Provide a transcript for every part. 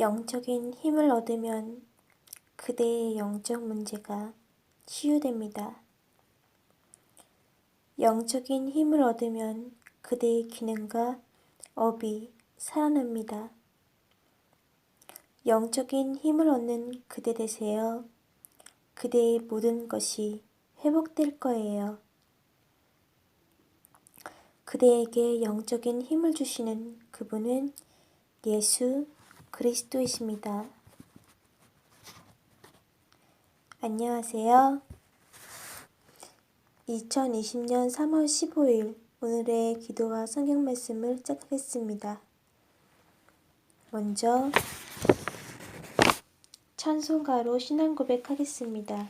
영적인 힘을 얻으면 그대의 영적 문제가 치유됩니다. 영적인 힘을 얻으면 그대의 기능과 업이 살아납니다. 영적인 힘을 얻는 그대 되세요. 그대의 모든 것이 회복될 거예요. 그대에게 영적인 힘을 주시는 그분은 예수 그리스도이십니다. 안녕하세요. 2020년 3월 15일 오늘의 기도와 성경 말씀을 시작하겠습니다. 먼저 찬송가로 신앙 고백하겠습니다.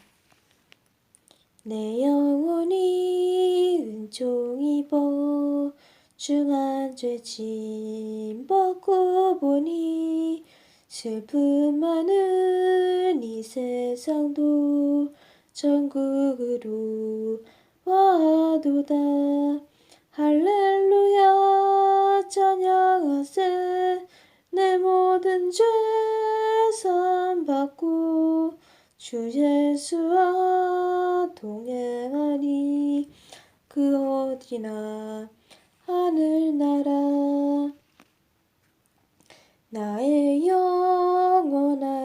내 영혼이 은총 입어 중한 죄짐 벗고 보니 슬픔 많은 이 세상도 전국으로 와도다. 할렐루야 찬양하세. 내 모든 죄 삼받고 주 예수와 동행하니 그 어디나 하늘나라. 나의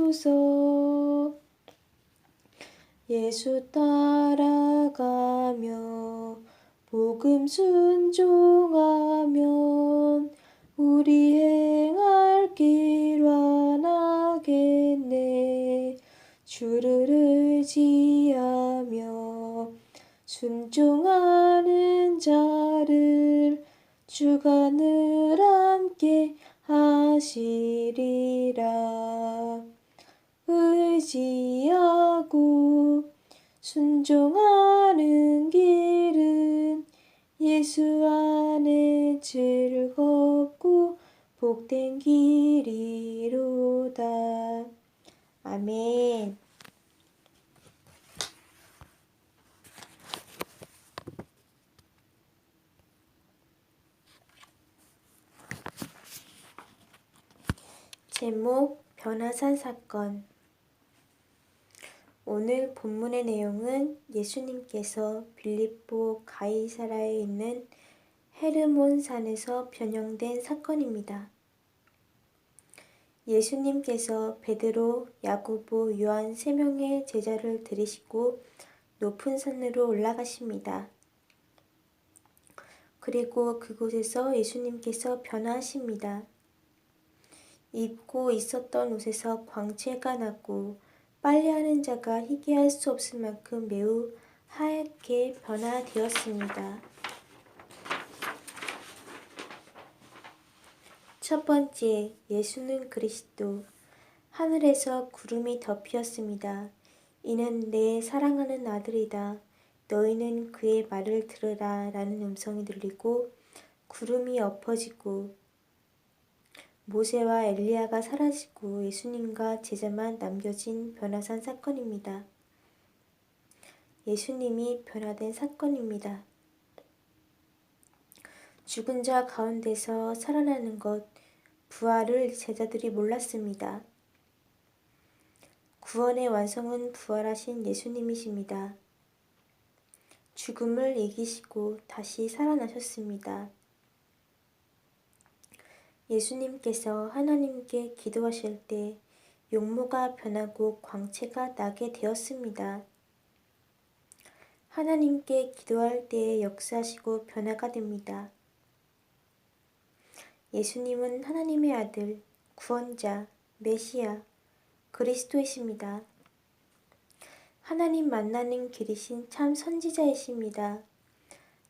행하소서. 예수 따라가며 복음 순종하면 우리 행할 길 완하겠네. 주를 의지하며 순종하는 자를 늘 함께 하시리라 의지하고 순종하는 길은 예수 안에 즐겁고 복된 길이로다. 아멘. 제목 변화산 사건 오늘 본문의 내용은 예수님께서 빌립보 가이사라에 있는 헤르몬 산에서 변형된 사건입니다. 예수님께서 베드로, 야고보, 요한 세 명의 제자를 들이시고 높은 산으로 올라가십니다. 그리고 그곳에서 예수님께서 변화하십니다. 입고 있었던 옷에서 광채가 나고 빨래하는 자가 희귀할 수 없을 만큼 매우 하얗게 변화되었습니다. 첫 번째, 예수는 그리스도. 하늘에서 구름이 덮였습니다. 이는 내 사랑하는 아들이다. 너희는 그의 말을 들으라. 라는 음성이 들리고 구름이 엎어지고 모세와 엘리야가 사라지고 예수님과 제자만 남겨진 변화산 사건입니다. 예수님이 변화된 사건입니다. 죽은 자 가운데서 살아나는 것, 부활을 제자들이 몰랐습니다. 구원의 완성은 부활하신 예수님이십니다. 죽음을 이기시고 다시 살아나셨습니다. 예수님께서 하나님께 기도하실 때 용모가 변하고 광채가 나게 되었습니다. 하나님께 기도할 때에 역사하시고 변화가 됩니다. 예수님은 하나님의 아들, 구원자, 메시아, 그리스도이십니다. 하나님 만나는 길이신 참 선지자이십니다.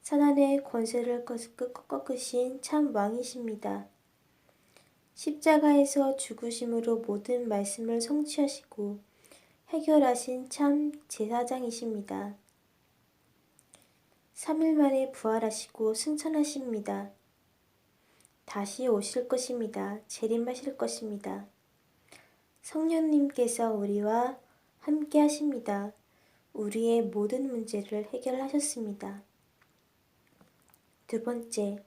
사단의 권세를 꺾으신 참 왕이십니다. 십자가에서 죽으심으로 모든 말씀을 성취하시고 해결하신 참 제사장이십니다. 3일 만에 부활하시고 승천하십니다. 다시 오실 것입니다. 재림하실 것입니다. 성령님께서 우리와 함께 하십니다. 우리의 모든 문제를 해결하셨습니다. 두 번째,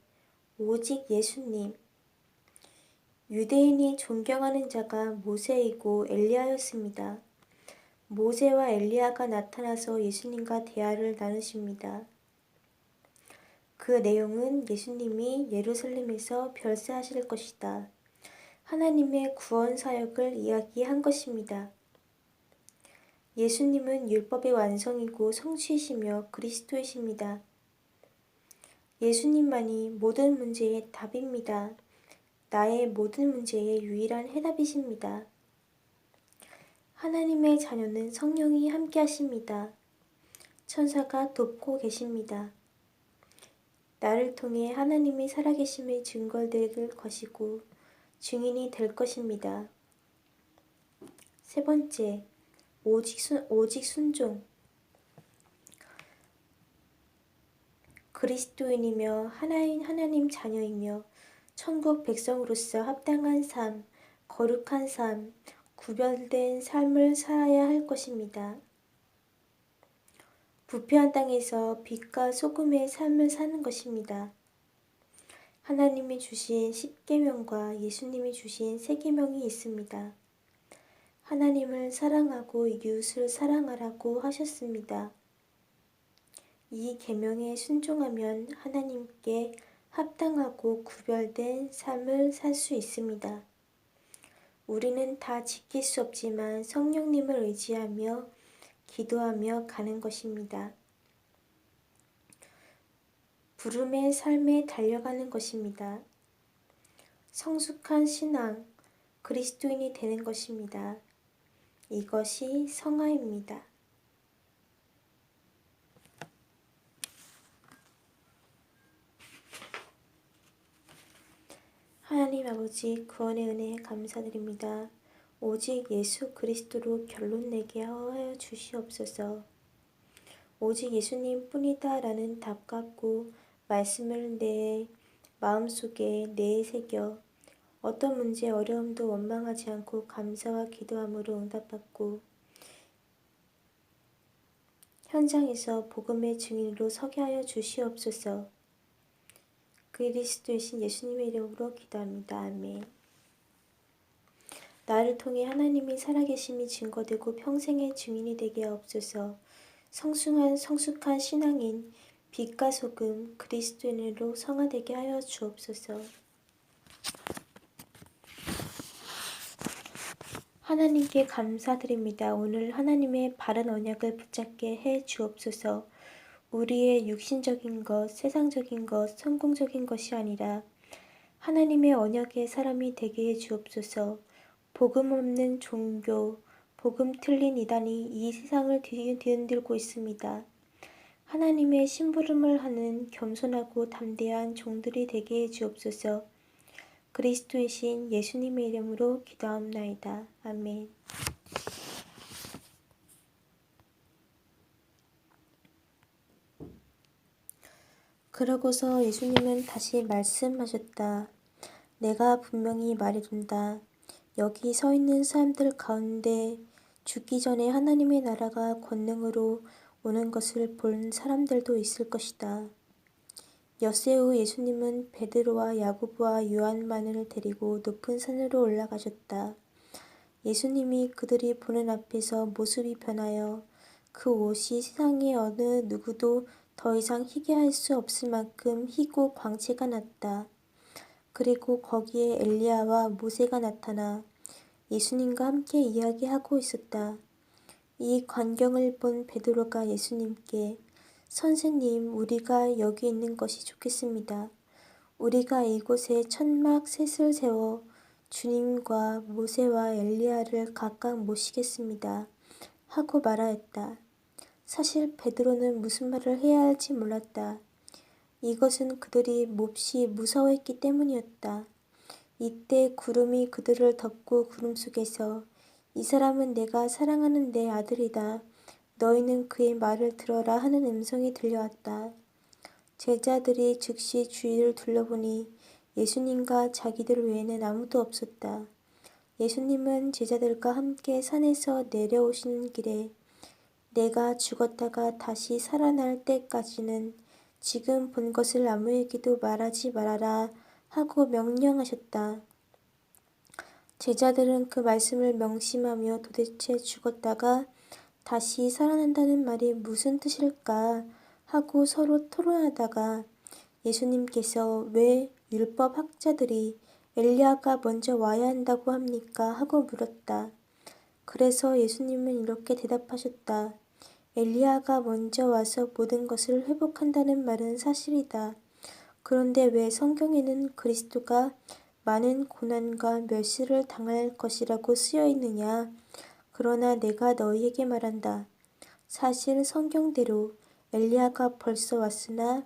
오직 예수님. 유대인이 존경하는 자가 모세이고 엘리야였습니다. 모세와 엘리야가 나타나서 예수님과 대화를 나누십니다. 그 내용은 예수님이 예루살렘에서 별세하실 것이다. 하나님의 구원 사역을 이야기한 것입니다. 예수님은 율법의 완성이고 성취이시며 그리스도이십니다. 예수님만이 모든 문제의 답입니다. 나의 모든 문제의 유일한 해답이십니다. 하나님의 자녀는 성령이 함께 하십니다. 천사가 돕고 계십니다. 나를 통해 하나님이 살아계심의 증거될 것이고 증인이 될 것입니다. 세 번째, 오직, 순, 오직 순종. 그리스도인이며 하나인 하나님 자녀이며 천국 백성으로서 합당한 삶, 거룩한 삶, 구별된 삶을 살아야 할 것입니다. 부패한 땅에서 빛과 소금의 삶을 사는 것입니다. 하나님이 주신 십계명과 예수님이 주신 세계명이 있습니다. 하나님을 사랑하고 이웃을 사랑하라고 하셨습니다. 이 계명에 순종하면 하나님께 합당하고 구별된 삶을 살 수 있습니다. 우리는 다 지킬 수 없지만 성령님을 의지하며 기도하며 가는 것입니다. 부름의 삶에 달려가는 것입니다. 성숙한 신앙, 그리스도인이 되는 것입니다. 이것이 성화입니다. 하나님 아버지 구원의 은혜에 감사드립니다. 오직 예수 그리스도로 결론 내게 하여 주시옵소서. 오직 예수님 뿐이다 라는 답 같고 말씀을 내 마음속에 내새겨 어떤 문제 어려움도 원망하지 않고 감사와 기도함으로 응답받고 현장에서 복음의 증인으로 서게 하여 주시옵소서. 그리스도이신 예수님의 이름으로 기도합니다. 아멘. 나를 통해 하나님이 살아계심이 증거되고 평생의 증인이 되게 하옵소서. 성숙한 성숙한 신앙인 빛과 소금 그리스도인으로 성화되게 하여 주옵소서. 하나님께 감사드립니다. 오늘 하나님의 바른 언약을 붙잡게 해 주옵소서. 우리의 육신적인 것, 세상적인 것, 성공적인 것이 아니라 하나님의 언약의 사람이 되게 해 주옵소서. 복음 없는 종교, 복음 틀린 이단이 이 세상을 뒤흔들고 있습니다. 하나님의 심부름을 하는 겸손하고 담대한 종들이 되게 해 주옵소서. 그리스도의 신 예수님의 이름으로 기도하옵나이다. 아멘. 그러고서 예수님은 다시 말씀하셨다. 내가 분명히 말해둔다. 여기 서 있는 사람들 가운데 죽기 전에 하나님의 나라가 권능으로 오는 것을 본 사람들도 있을 것이다. 엿새 후 예수님은 베드로와 야고보와 요한만을 데리고 높은 산으로 올라가셨다. 예수님이 그들이 보는 앞에서 모습이 변하여 그 옷이 세상의 어느 누구도 더 이상 희게 할 수 없을 만큼 희고 광채가 났다. 그리고 거기에 엘리야와 모세가 나타나 예수님과 함께 이야기하고 있었다. 이 광경을 본 베드로가 예수님께 선생님, 우리가 여기 있는 것이 좋겠습니다. 우리가 이곳에 천막 셋을 세워 주님과 모세와 엘리야를 각각 모시겠습니다. 하고 말하였다. 사실 베드로는 무슨 말을 해야 할지 몰랐다. 이것은 그들이 몹시 무서워했기 때문이었다. 이때 구름이 그들을 덮고 구름 속에서 이 사람은 내가 사랑하는 내 아들이다. 너희는 그의 말을 들어라 하는 음성이 들려왔다. 제자들이 즉시 주위를 둘러보니 예수님과 자기들 외에는 아무도 없었다. 예수님은 제자들과 함께 산에서 내려오시는 길에 내가 죽었다가 다시 살아날 때까지는 지금 본 것을 아무에게도 말하지 말아라 하고 명령하셨다. 제자들은 그 말씀을 명심하며 도대체 죽었다가 다시 살아난다는 말이 무슨 뜻일까 하고 서로 토론하다가 예수님께서 왜 율법 학자들이 엘리야가 먼저 와야 한다고 합니까? 하고 물었다. 그래서 예수님은 이렇게 대답하셨다. 엘리야가 먼저 와서 모든 것을 회복한다는 말은 사실이다. 그런데 왜 성경에는 그리스도가 많은 고난과 멸시를 당할 것이라고 쓰여 있느냐? 그러나 내가 너희에게 말한다. 사실 성경대로 엘리야가 벌써 왔으나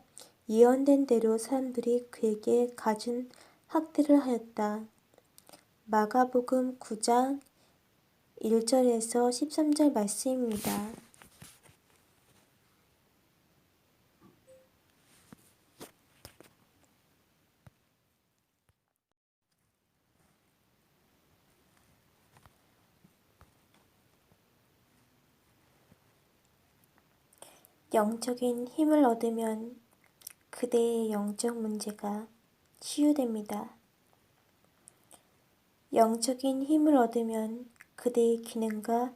예언된 대로 사람들이 그에게 갖은 학대를 하였다. 마가복음 9장 1절에서 13절 말씀입니다. 영적인 힘을 얻으면 그대의 영적 문제가 치유됩니다. 영적인 힘을 얻으면 그대의 기능과